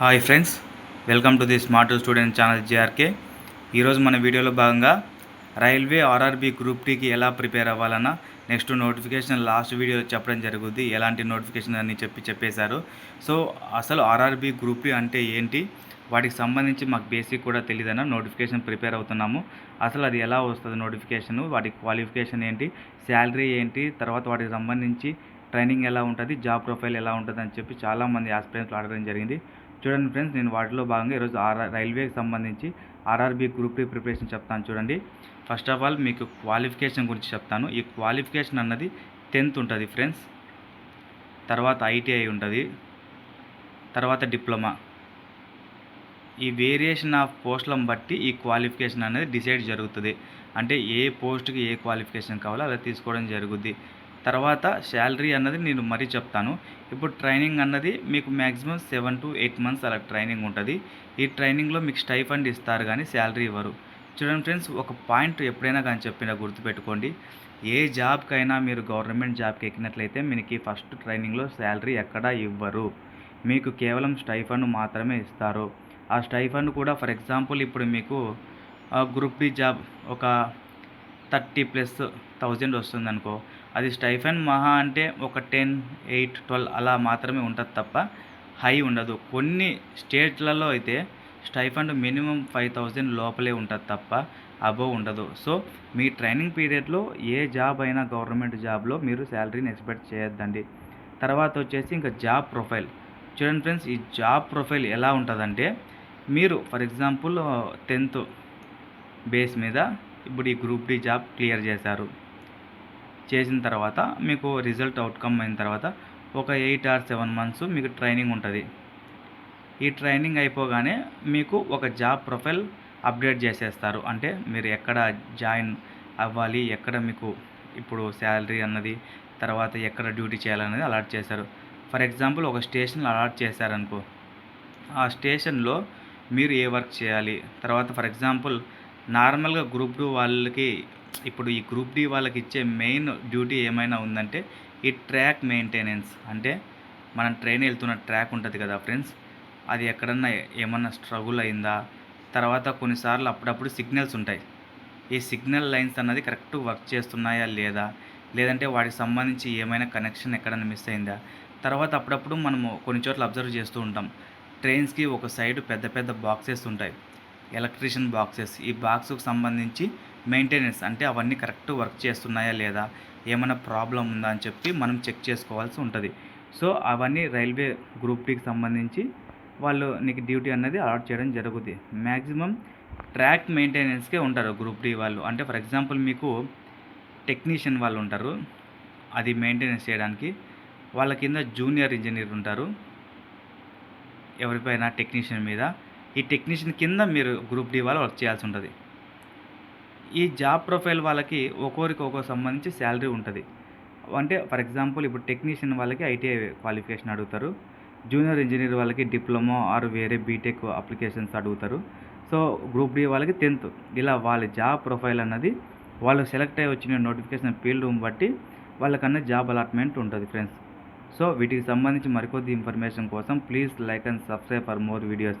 Hi friends welcome to the smart student channel JRK ఈరోజు మన వీడియోలో భాగంగా రైల్వే ఆర్ఆర్బీ గ్రూప్ టీకి ఎలా ప్రిపేర్ అవ్వాలన్నా నెక్స్ట్ నోటిఫికేషన్ లాస్ట్ వీడియో చెప్పడం జరుగుద్ది. ఎలాంటి నోటిఫికేషన్ అని చెప్పి చెప్పేశారు. సో అసలు ఆర్ఆర్బీ గ్రూప్ టీ అంటే ఏంటి? వాటికి సంబంధించి మాకు బేసిక్ కూడా తెలియదన్న నోటిఫికేషన్ ప్రిపేర్ అవుతున్నాము. అసలు అది ఎలా వస్తుంది నోటిఫికేషన్ వాటి క్వాలిఫికేషన్ ఏంటి? శాలరీ ఏంటి? తర్వాత వాటికి సంబంధించి ట్రైనింగ్ ఎలా ఉంటుంది? జాబ్ ప్రొఫైల్ ఎలా ఉంటుంది అని చెప్పి చాలామంది ఆస్పిరెంట్లు అడగడం జరిగింది. చూడండి ఫ్రెండ్స్ నేను వాటిలో భాగంగా ఈరోజు ఆర్ రైల్వేకి సంబంధించి ఆర్ఆర్బీ గ్రూప్ టీ ప్రిపరేషన్ చెప్తాను చూడండి. ఫస్ట్ ఆఫ్ ఆల్ మీకు క్వాలిఫికేషన్ గురించి చెప్తాను. ఈ క్వాలిఫికేషన్ అన్నది టెన్త్ ఉంటుంది ఫ్రెండ్స్. తర్వాత ఐటీఐ ఉంటుంది. తర్వాత డిప్లొమా. ఈ వేరియేషన్ ఆఫ్ పోస్టులను బట్టి ఈ క్వాలిఫికేషన్ అనేది డిసైడ్ జరుగుతుంది. అంటే ఏ పోస్ట్కి ఏ క్వాలిఫికేషన్ కావాలో అలా తీసుకోవడం జరుగుద్ది. తర్వాత శాలరీ అన్నది నేను మరీ చెప్తాను. ఇప్పుడు ట్రైనింగ్ అన్నది మీకు maximum seven to eight months అలా ట్రైనింగ్ ఉంటుంది. ఈ ట్రైనింగ్లో మీకు స్టైఫండ్ ఇస్తారు కానీ శాలరీ ఇవ్వరు. చూడండి ఫ్రెండ్స్ ఒక పాయింట్ ఎప్పుడైనా కానీ చెప్పినా గుర్తుపెట్టుకోండి. ఏ జాబ్కైనా మీరు గవర్నమెంట్ జాబ్కి ఎక్కినట్లయితే మీకు ఫస్ట్ ట్రైనింగ్లో శాలరీ ఎక్కడా ఇవ్వరు. మీకు కేవలం స్టైఫండ్ మాత్రమే ఇస్తారు. ఆ స్టైఫండ్ కూడా ఫర్ ఎగ్జాంపుల్ ఇప్పుడు మీకు గ్రూప్ డి జాబ్ ఒక థర్టీ ప్లస్ థౌజండ్ వస్తుంది అనుకో అది స్టైఫండ్ మహా అంటే ఒక టెన్ ఎయిట్ ట్వెల్వ్ అలా మాత్రమే ఉంటుంది తప్ప హై ఉండదు. కొన్ని స్టేట్లలో అయితే స్టైఫండ్ మినిమం ఫైవ్ థౌజండ్ లోపలే ఉంటుంది తప్ప అబోవ్ ఉండదు. సో మీ ట్రైనింగ్ పీరియడ్లో ఏ జాబ్ అయినా గవర్నమెంట్ జాబ్లో మీరు శాలరీని ఎక్స్పెక్ట్ చేయొద్దండి. తర్వాత వచ్చేసి ఇంకా జాబ్ ప్రొఫైల్. చూడండి ఫ్రెండ్స్ ఈ జాబ్ ప్రొఫైల్ ఎలా ఉంటుందంటే మీరు ఫర్ ఎగ్జాంపుల్ టెన్త్ బేస్ మీద ఇప్పుడు ఈ గ్రూప్ డి జాబ్ క్లియర్ చేశారు. చేసిన తర్వాత మీకు రిజల్ట్ అవుట్కమ్ అయిన తర్వాత ఒక ఎయిట్ ఆర్ సెవెన్ మంత్స్ మీకు ట్రైనింగ్ ఉంటుంది. ఈ ట్రైనింగ్ అయిపోగానే మీకు ఒక జాబ్ ప్రొఫైల్ అప్డేట్ చేసేస్తారు. అంటే మీరు ఎక్కడ జాయిన్ అవ్వాలి ఎక్కడ మీకు ఇప్పుడు శాలరీ అన్నది తర్వాత ఎక్కడ డ్యూటీ చేయాలనేది అలాట్ చేశారు. ఫర్ ఎగ్జాంపుల్ ఒక స్టేషన్ అలాట్ చేశారనుకో ఆ స్టేషన్లో మీరు ఏ వర్క్ చేయాలి? తర్వాత ఫర్ ఎగ్జాంపుల్ నార్మల్గా గ్రూప్ టూ వాళ్ళకి ఇప్పుడు ఈ గ్రూప్ డి వాళ్ళకి ఇచ్చే మెయిన్ డ్యూటీ ఏమైనా ఉందంటే ఈ ట్రాక్ మెయింటెనెన్స్. అంటే మనం ట్రైన్ వెళ్తున్న ట్రాక్ ఉంటుంది కదా ఫ్రెండ్స్ అది ఎక్కడన్నా ఏమన్నా స్ట్రగుల్ అయిందా? తర్వాత కొన్నిసార్లు అప్పుడప్పుడు సిగ్నల్స్ ఉంటాయి. ఈ సిగ్నల్ లైన్స్ అన్నది కరెక్ట్ వర్క్ చేస్తున్నాయా లేదా? లేదంటే వాటికి సంబంధించి ఏమైనా కనెక్షన్ ఎక్కడైనా మిస్ అయిందా? తర్వాత అప్పుడప్పుడు మనము కొన్ని చోట్ల అబ్జర్వ్ చేస్తూ ఉంటాం. ట్రైన్స్కి ఒక సైడ్ పెద్ద పెద్ద బాక్సెస్ ఉంటాయి. Electrician boxes. ఈ బాక్స్కు సంబంధించి మెయింటెనెన్స్ అంటే అవన్నీ కరెక్ట్ వర్క్ చేస్తున్నాయా లేదా? ఏమైనా ప్రాబ్లం ఉందా అని చెప్పి మనం చెక్ చేసుకోవాల్సి ఉంటుంది. సో అవన్నీ రైల్వే గ్రూప్ డీకి సంబంధించి వాళ్ళు నీకు డ్యూటీ అనేది అలాట్ చేయడం జరుగుతుంది మ్యాక్సిమం ట్రాక్ మెయింటెనెన్స్కే ఉంటారు గ్రూప్ డి వాళ్ళు. అంటే ఫర్ ఎగ్జాంపుల్ మీకు టెక్నీషియన్ వాళ్ళు ఉంటారు. అది మెయింటెనెన్స్ చేయడానికి. వాళ్ళ కింద జూనియర్ ఇంజనీర్ ఉంటారు. ఎవరిపైన టెక్నీషియన్ మీద. ఈ టెక్నీషియన్ కింద మీరు గ్రూప్ డి వాళ్ళు వర్క్ చేయాల్సి ఉంటుంది. ఈ జాబ్ ప్రొఫైల్ వాళ్ళకి ఒక్కొరికి ఒక్కో సంబంధించి శాలరీ ఉంటుంది. అంటే ఫర్ ఎగ్జాంపుల్ ఇప్పుడు టెక్నీషియన్ వాళ్ళకి ఐటీఐ క్వాలిఫికేషన్ అడుగుతారు. జూనియర్ ఇంజనీర్ వాళ్ళకి డిప్లొమా ఆర్ వేరే బీటెక్ అప్లికేషన్స్ అడుగుతారు. సో గ్రూప్ డి వాళ్ళకి టెన్త్ ఇలా వాళ్ళ జాబ్ ప్రొఫైల్ అన్నది వాళ్ళు సెలెక్ట్ అయ్యి వచ్చిన నోటిఫికేషన్ ఫీల్డ్ బట్టి వాళ్ళకన్నా జాబ్ అలాట్మెంట్ ఉంటుంది ఫ్రెండ్స్. సో వీటికి సంబంధించి మరికొద్ది ఇన్ఫర్మేషన్ కోసం please like and subscribe for more videos.